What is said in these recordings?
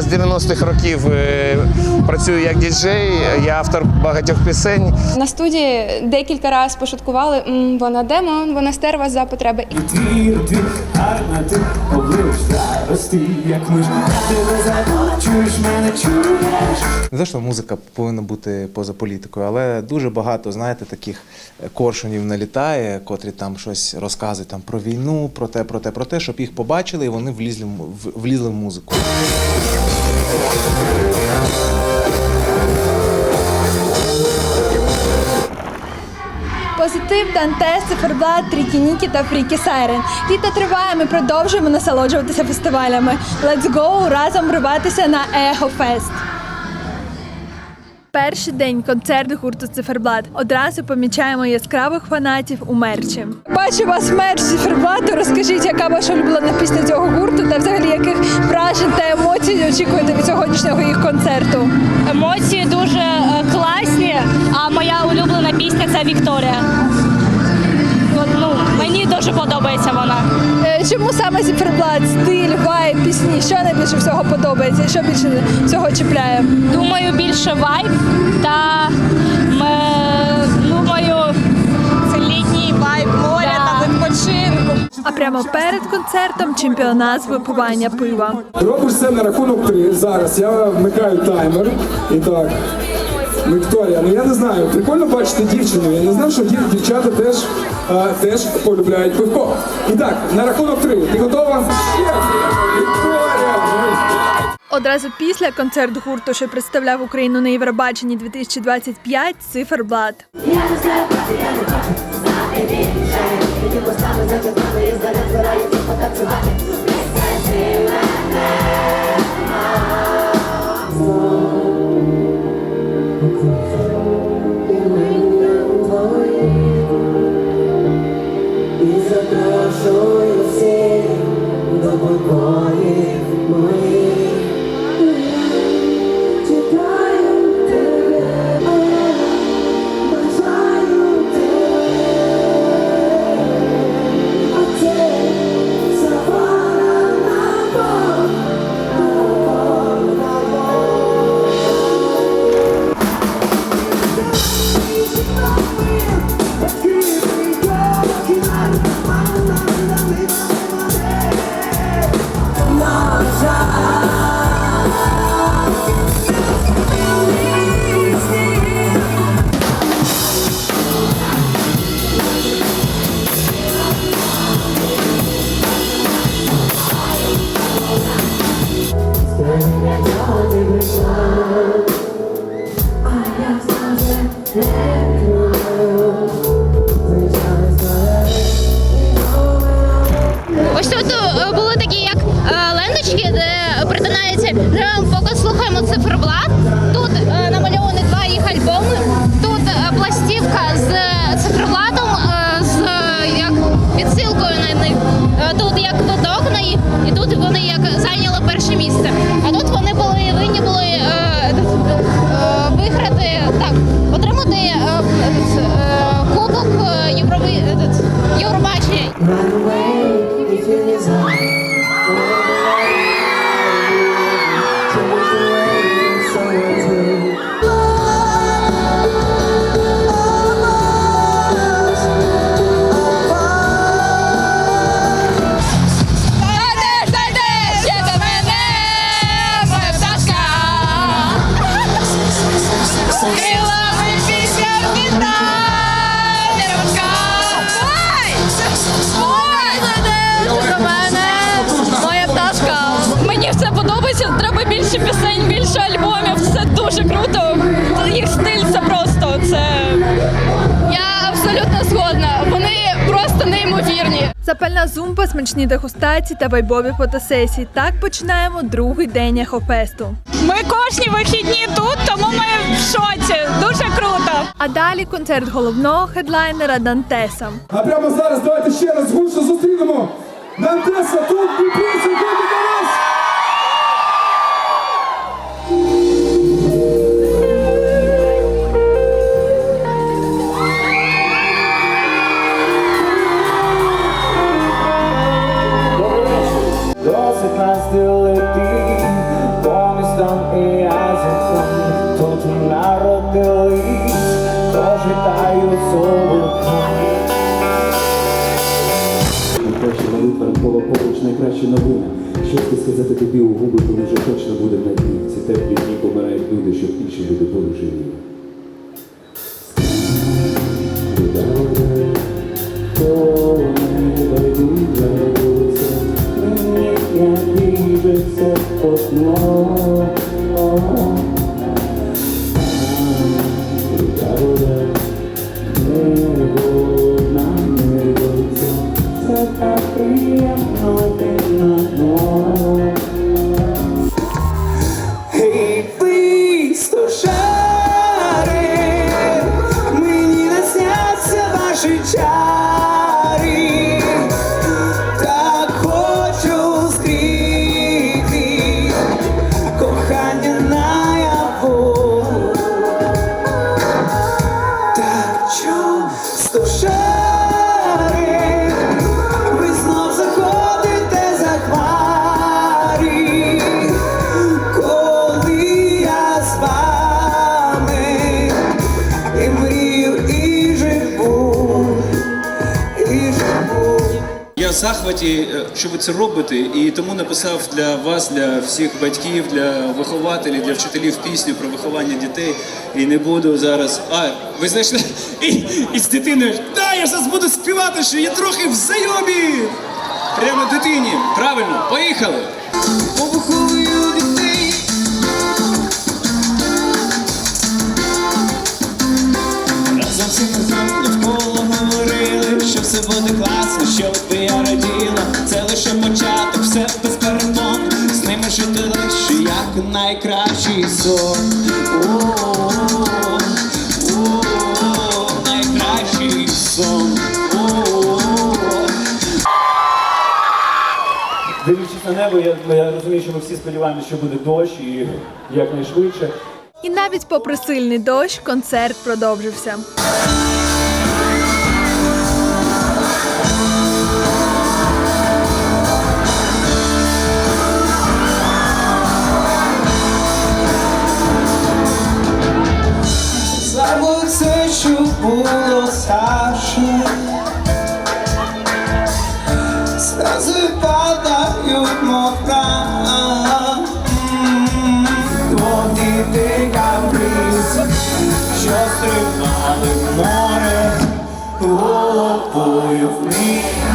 З 90-х років е, працюю як діджей, я автор багатьох пісень. На студії декілька разів пошуткували, «М, вона демон, вона стерва за потреби. Твір, ти гарна, ти облиш як ми ж тебе забув, чуєш мене, чуєш. Не те, що музика повинна бути поза політикою, але дуже багато, знаєте, таких коршунів налітає, котрі там щось розказують там про війну, про те, про те, про те, щоб їх побачили і вони влізли, в- влізли в музику. Позитив, Дантес, Циферблат, трікініки та Фрікі Сайрен. Літо триває, ми продовжуємо насолоджуватися фестивалями. Let's go разом рватися на Его Фест. Перший день концерт гурту Циферблат. Одразу помічаємо яскравих фанатів у мерчі. Бачу вас мерч Циферблату. Розкажіть, яка ваша улюблена пісня цього гурту та взагалі яких вражень та емоцій очікуєте від сьогоднішнього їх концерту? Емоції дуже е, класні, а моя улюблена пісня це Вікторія. Мені дуже подобається вона. Е, Чому саме Зіферблат, стиль, вайб, пісні? Що найбільше всього подобається? І що більше всього чіпляє? Думаю, більше вайб та думаю, це літній вайб моря та відпочинку. А прямо перед концертом чемпіонат з випивання пива. Робиш це на рахунок три. Зараз я вмикаю таймер. І так. Вікторія, ну я не знаю, прикольно бачити дівчину. Я не знав, що дів- дівчата теж, а, теж полюбляють пивко. І так, на рахунок три. Ти готова? Є! Вікторія! Одразу після концерт гурту, що представляв Україну на Євробаченні 2025, Циферблат. І до Run away if you неймовірні. Зумба, смачні дегустації та вайбові фотосесії. Так починаємо другий день Ехофесту. Ми кожні вихідні тут, тому ми в шоці. Дуже круто. А далі концерт головного хедлайнера Дантеса. А прямо зараз давайте ще раз гучно зустрінемо Дантеса тут Микола поруч, найкраща новина. Щось ти сказати тобі у губи, коли вже точно буде на дні. Ці теплі дні помирають люди, щоб інші люди були живі. Що ви це робите, і тому написав для вас, для всіх батьків, для вихователів, для вчителів пісню про виховання дітей. І не буду зараз. А, ви знайшли? І, і з дитиною. Да, я зараз буду співати, що я трохи в зайобі. Прямо дитині. Правильно, поїхали. Разом всі навколо говорили, що все буде класно, що би найкращий сон. Найкращий сон. Дивлячись на небо, я, я розумію, що ми всі сподіваємося, що буде дощ і якнайшвидше. І навіть попри сильний дощ, концерт продовжився. Старше Сльози падають, мов прах Твої ти каприз, що стримали море Головою в Висить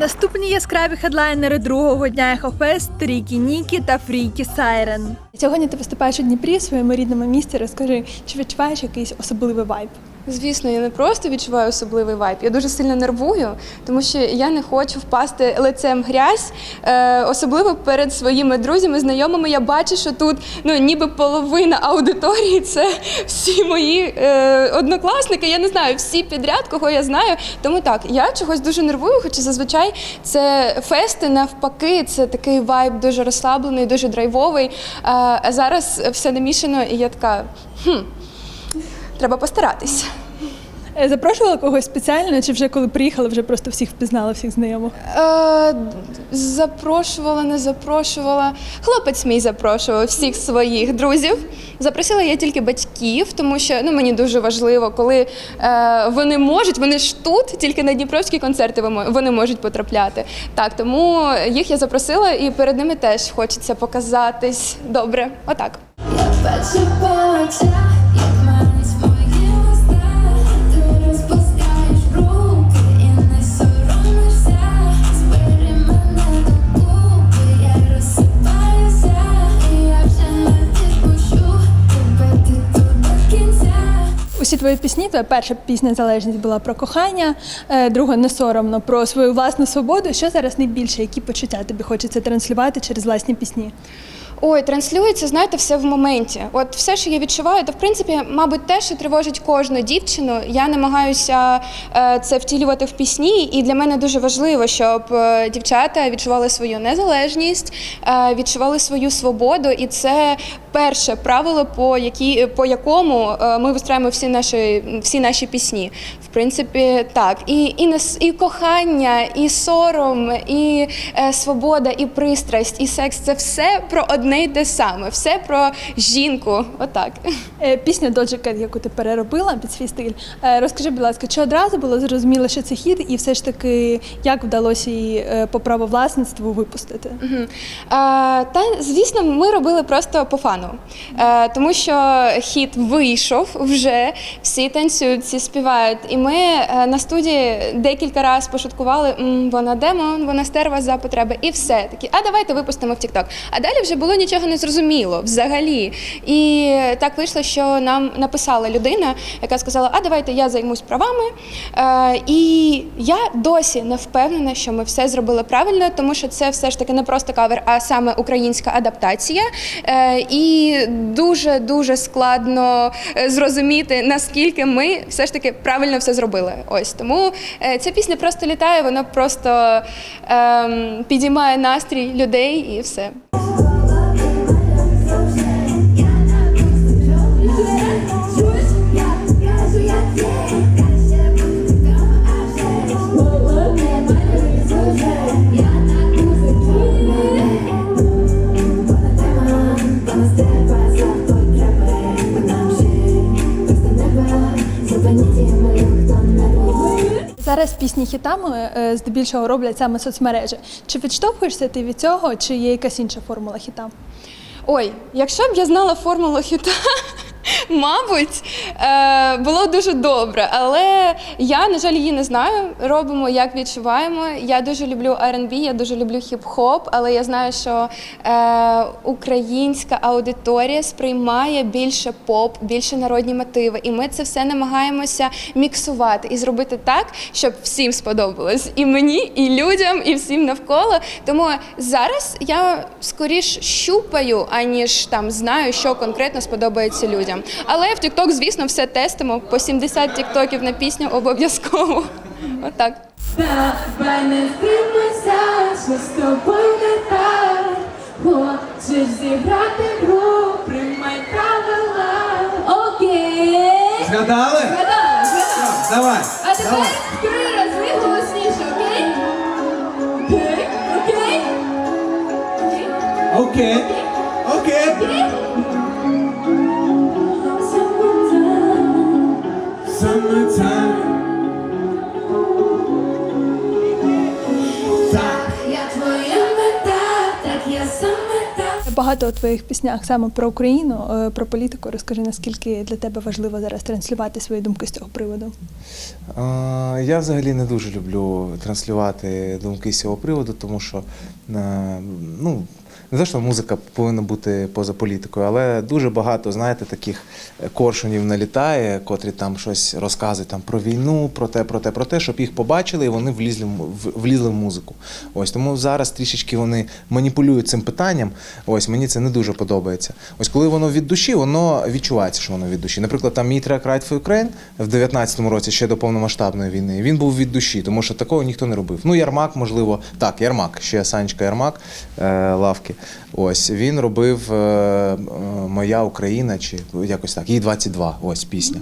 Наступні яскраві хедлайнери другого дня Ехофест Трікі Нікі та Фрікі Сайрен. Сьогодні ти виступаєш у Дніпрі в своєму рідному місті. Розкажи, чи відчуваєш якийсь особливий вайб? Звісно, я не просто відчуваю особливий вайб, я дуже сильно нервую, тому що я не хочу впасти лицем грязь. Е, особливо перед своїми друзями, знайомими. Я бачу, що тут ну ніби половина аудиторії це всі мої е, однокласники. Я не знаю, всі підряд, кого я знаю. Тому так, я чогось дуже нервую, хоча зазвичай це фести навпаки, це такий вайб дуже розслаблений, дуже драйвовий. Е, а зараз все намішано, і я така. хм, Треба постаратись. Е, Запрошувала когось спеціально, чи вже коли приїхали, вже просто всіх впізнала, всіх знайомих? Е, запрошувала, не запрошувала. Хлопець мій запрошував всіх своїх друзів. Запросила я тільки батьків, тому що ну, мені дуже важливо, коли е, вони можуть, вони ж тут, тільки на дніпровські концерти вони- вони можуть потрапляти. Так, тому їх я запросила, і перед ними теж хочеться показатись добре. Отак. Усі твої пісні, твоя перша пісня Залежність була про кохання, е, друга не соромно про свою власну свободу. Що зараз найбільше? Які почуття тобі хочеться транслювати через власні пісні? Ой, транслюється, знаєте, все в моменті. От все, що я відчуваю, то в принципі, мабуть, те, що тривожить кожну дівчину. Я намагаюся е, це втілювати в пісні, і для мене дуже важливо, щоб е, дівчата відчували свою незалежність, е, відчували свою свободу, і це перше правило, по які по якому ми вистраємо всі наші всі наші пісні. В принципі, так. І, і, і кохання, і сором, і свобода, і пристрасть, і секс це все про одне й те саме, все про жінку. Отак. Е, Пісня Doja Cat, яку ти переробила під свій стиль. Розкажи, будь ласка, чи одразу було зрозуміло, що це хіт, і все ж таки як вдалося її е, по правовласництву випустити? Мгм. Е, Та звісно, ми робили просто по фану, Е, тому що хіт вийшов вже, всі танцюють, всі співають. І ми на студії декілька разів пошуткували, вона демо, вона стерва за потреби, і все такі. А давайте випустимо в TikTok. А далі вже було нічого не зрозуміло взагалі. І так вийшло, що нам написала людина, яка сказала: А давайте я займусь правами. Е, І я досі не впевнена, що ми все зробили правильно, тому що це все ж таки не просто кавер, а саме українська адаптація. Е, І дуже дуже складно е, зрозуміти, наскільки ми все ж таки правильно все зробили. Ось тому ця пісня просто літає, вона просто ем, підіймає настрій людей і все. Зараз пісні хітами е, здебільшого роблять саме соцмережі. Чи відштовхуєшся ти від цього, чи є якась інша формула хіта? Ой, якщо б я знала формулу хіта, мабуть, е, було дуже добре. Але я, на жаль, її не знаю. Робимо, як відчуваємо. Я дуже люблю R&B, я дуже люблю хіп-хоп, але я знаю, що е, українська аудиторія сприймає більше поп, більше народні мотиви. І ми це все намагаємося міксувати і зробити так, щоб всім сподобалось. І мені, і людям, і всім навколо. Тому зараз я скоріш щупаю, аніж там знаю, що конкретно сподобається людям. Але в TikTok, звісно, все тестимо. По 70 тіктоків на пісню обов'язково. Отак. Давай не здивуйся, що з тобою не так. Хочеш зіграти гру, приймай правила. Окей. Згадали? Згадала, згадала. Давай. А тепер три рази голосніше, окей? Окей? Окей? Окей? Окей. Окей. Багато у твоїх піснях саме про Україну, е, про політику. Розкажи, наскільки для тебе важливо зараз транслювати свої думки з цього приводу? Я взагалі не дуже люблю транслювати думки з цього приводу, тому що е, ну, не те, що музика повинна бути поза політикою, але дуже багато, знаєте, таких коршунів налітає, котрі там щось розказують там, про війну, про те, про те, про те, щоб їх побачили і вони влізли, влізли в музику. Ось тому зараз трішечки вони маніпулюють цим питанням. Ось мені це не дуже подобається. Ось коли воно від душі, воно відчувається, що воно від душі. Наприклад, там мій трек Right for Ukraine в 19-му році, ще до повномасштабної війни, він був від душі, тому що такого ніхто не робив. Ну, Ярмак, можливо, так, Ярмак, ще Санечка Ярмак е, лавки. Ось він робив е, е, Моя Україна, чи якось так, їй 22, ось пісня.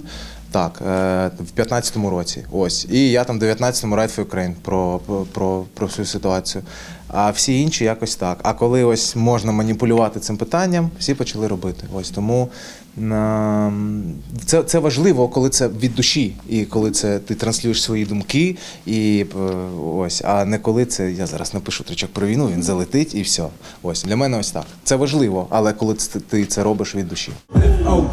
Так, е, в 15-му році. Ось. І я там в 19-му Right for Ukraine про, про, про всю ситуацію. А всі інші якось так. А коли ось можна маніпулювати цим питанням, всі почали робити. Ось тому це, це важливо, коли це від душі, і коли це ти транслюєш свої думки, і е, ось, а не коли це я зараз напишу тричок про війну, він залетить і все. Ось для мене ось так. Це важливо, але коли це- ти це робиш від душі. Oh,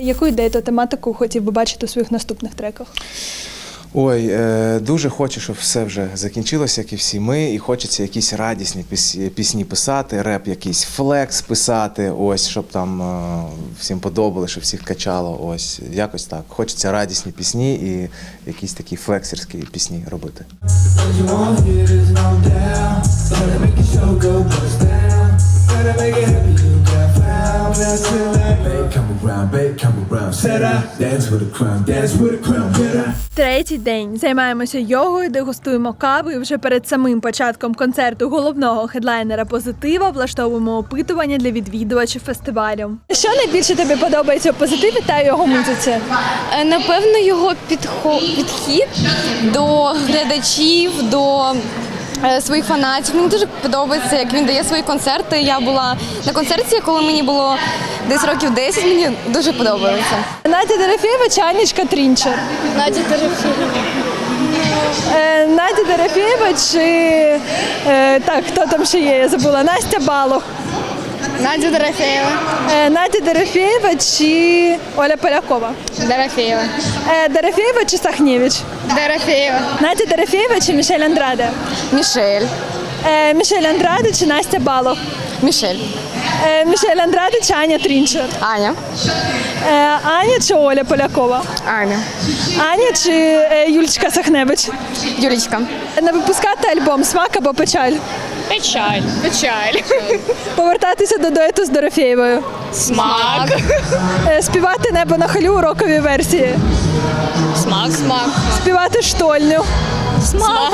Яку ідею та тематику хотів би бачити у своїх наступних треках? Ой, е, дуже хочу, щоб все вже закінчилося, як і всі ми, і хочеться якісь радісні піс- пісні писати, реп, якийсь флекс писати, ось, щоб там е, всім подобали, щоб всіх качало. Ось, якось так. Хочеться радісні пісні і якісь такі флексерські пісні робити. Found. That's it, like, babe, come around, babe, come around. Said I dance with a crown, dance with a crown, better. Третій день займаємося йогою, дегустуємо каву і вже перед самим початком концерту головного хедлайнера позитива влаштовуємо опитування для відвідувачів фестивалю. Що найбільше тобі подобається у позитиві та його музиці? Е, Напевно, його підхо- підхід до глядачів, до своїх фанатів. Мені дуже подобається, як він дає свої концерти. Я була на концерті, коли мені було десь років 10, мені дуже подобається. Надя Дорофєєва чи Анічка Трінчер? Надя Дорофєєва. Е, Надя Дорофєєва чи е, так, хто там ще є? Я забула. Настя Балох. Надя Дорофеєва. Е, Надя Дорофеєва чи Оля Полякова? Дорофеєва. Е, Дорофєєва чи Сахнєвич? Дорофеєва. Надя Дорофеєва чи Мішель Андраде? Мішель. Е, Мішель Андраде чи Настя Балов? Мішель. Е, Мішель Андраде чи Аня Трінчер? Аня. Е, Аня чи Оля Полякова? Аня. Аня чи е, Юлічка Сахневич? Юлічка. Не випускати альбом Смак або печаль. Печаль. Печаль. Повертатися до дуету з Дорофєєвою. Смак. Е, Співати небо на халю у роковій версії. Смак. Смак. Співати штольню. Смак.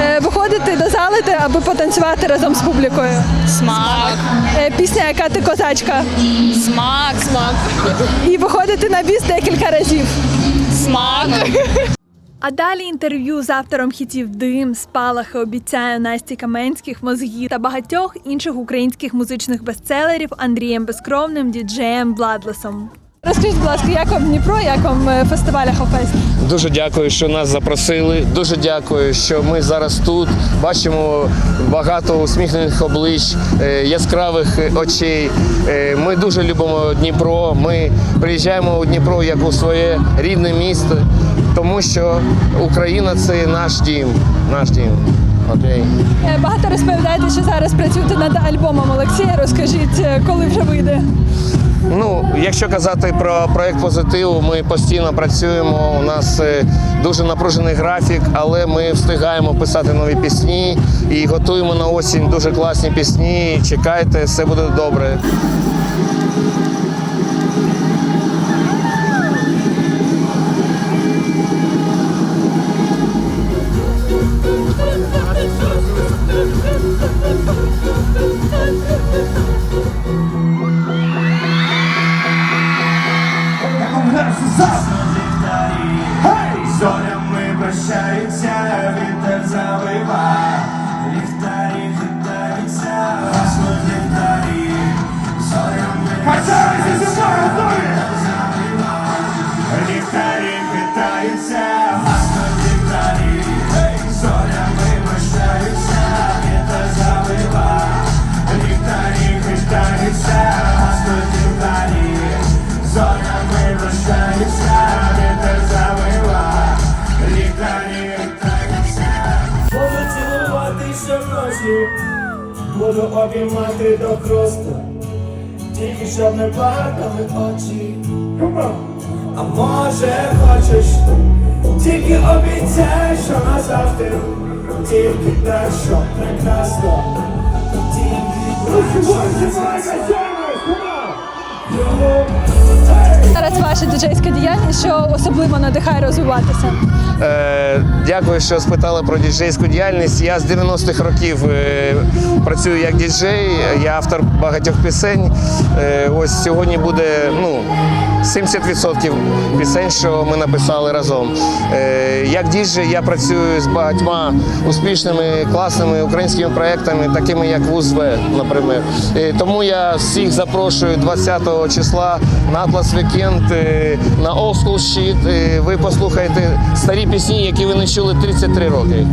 Е, Виходити до зали, те, аби потанцювати разом з публікою. Смак. Е, Пісня, яка ти козачка. Смак. Смак. І виходити на біс декілька разів. Смак. А далі інтерв'ю з автором хітів Дим, Спалахи, обіцяю Насті Каменських, мозгі та багатьох інших українських музичних бестселерів Андрієм Безкровним, діджеєм Владлесом. Розкажіть, будь ласка, як вам Дніпро, як вам е, фестиваль Ахофест? Дуже дякую, що нас запросили. Дуже дякую, що ми зараз тут бачимо багато усміхнених облич, е, яскравих очей. Е, Ми дуже любимо Дніпро. Ми приїжджаємо у Дніпро як у своє рідне місто, тому що Україна це наш дім. Наш дім. Окей. Е, Багато розповідаєте, що зараз працюєте над альбомом Олексія. Розкажіть, коли вже вийде? Ну, якщо казати про проект позитиву, ми постійно працюємо. У нас е, дуже напружений графік, але ми встигаємо писати нові пісні і готуємо на осінь дуже класні пісні. Чекайте, все буде добре. Щоб не плакали очі. А може хочеш, тільки обіцяй, що назавжди, тільки те, що прекрасно, тільки Зараз ваша діджейська діяльність, що особливо надихає розвиватися. Е, дякую, що спитали про діджейську діяльність. Я з 90-х років е, працюю як діджей, я автор багатьох пісень. Е, ось сьогодні буде ну, 70% пісень, що ми написали разом. Е, як діджей я працюю з багатьма успішними, класними українськими проектами, такими як ВУЗВ, наприклад. Е, тому я всіх запрошую 20 числа на Weekend, е, на Old Shit. Е, Ви послухаєте старі пісні, які ви не чули 33 роки.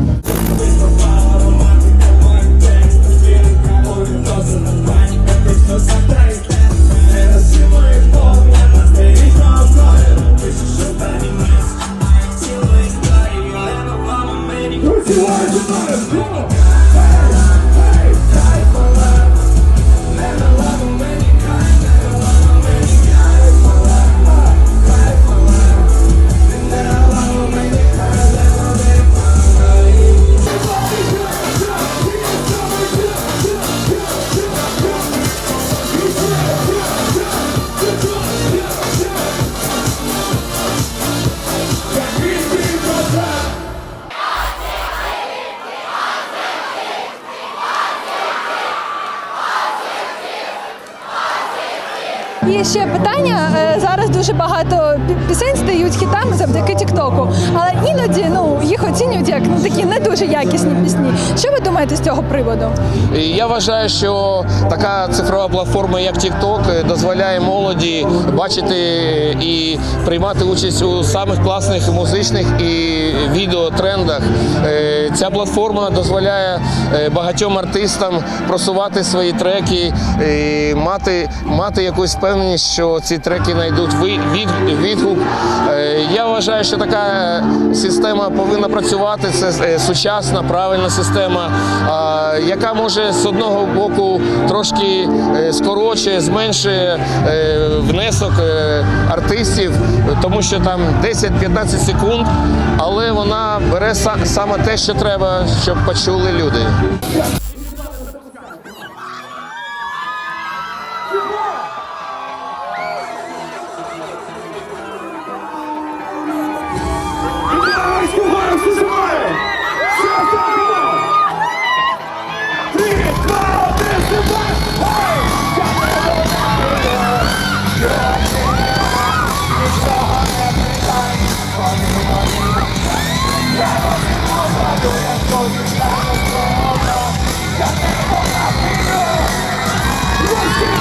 Ще питання: е, зараз дуже багато пісень стають хітами завдяки Тіктоку, але іноді ну їх оцінюють як ну такі не дуже якісні пісні. Що ви думаєте з цього приводу? Я вважаю, що така цифрова платформа, як TikTok, е, дозволяє молоді бачити і приймати участь у самих класних музичних і відеотрендах. Е, Ця платформа дозволяє е, багатьом артистам просувати свої треки, мати, мати якусь впевненість, що ці треки знайдуть від, відгук. Е, Я вважаю, що така е, система повинна працювати. Це е, сучасна, правильна система, яка може з одного боку трошки е, скорочує, зменшує е, внесок е, артистів, тому що там 10-15 секунд, але вона бере саме те, що треба, щоб почули люди. Дякую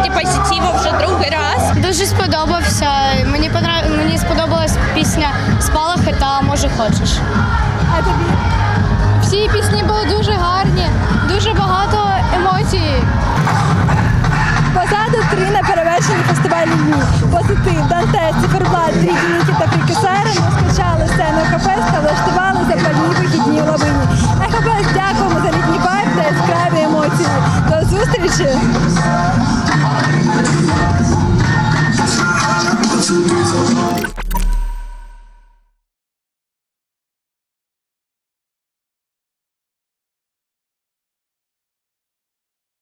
концерті позитиву вже другий раз. Дуже сподобався. Мені понрав... мені сподобалась пісня Спалахи та може хочеш. А тобі? Всі пісні були дуже гарні, дуже багато емоцій. Позаду три неперевершені фестивалі дні. Позитив, Дантес, Циферблат, Рідні та Фрікесери розпочали сцену ХП та влаштували запальні вихідні у лавині. На дякуємо за літні вайб та яскраві емоції. До зустрічі!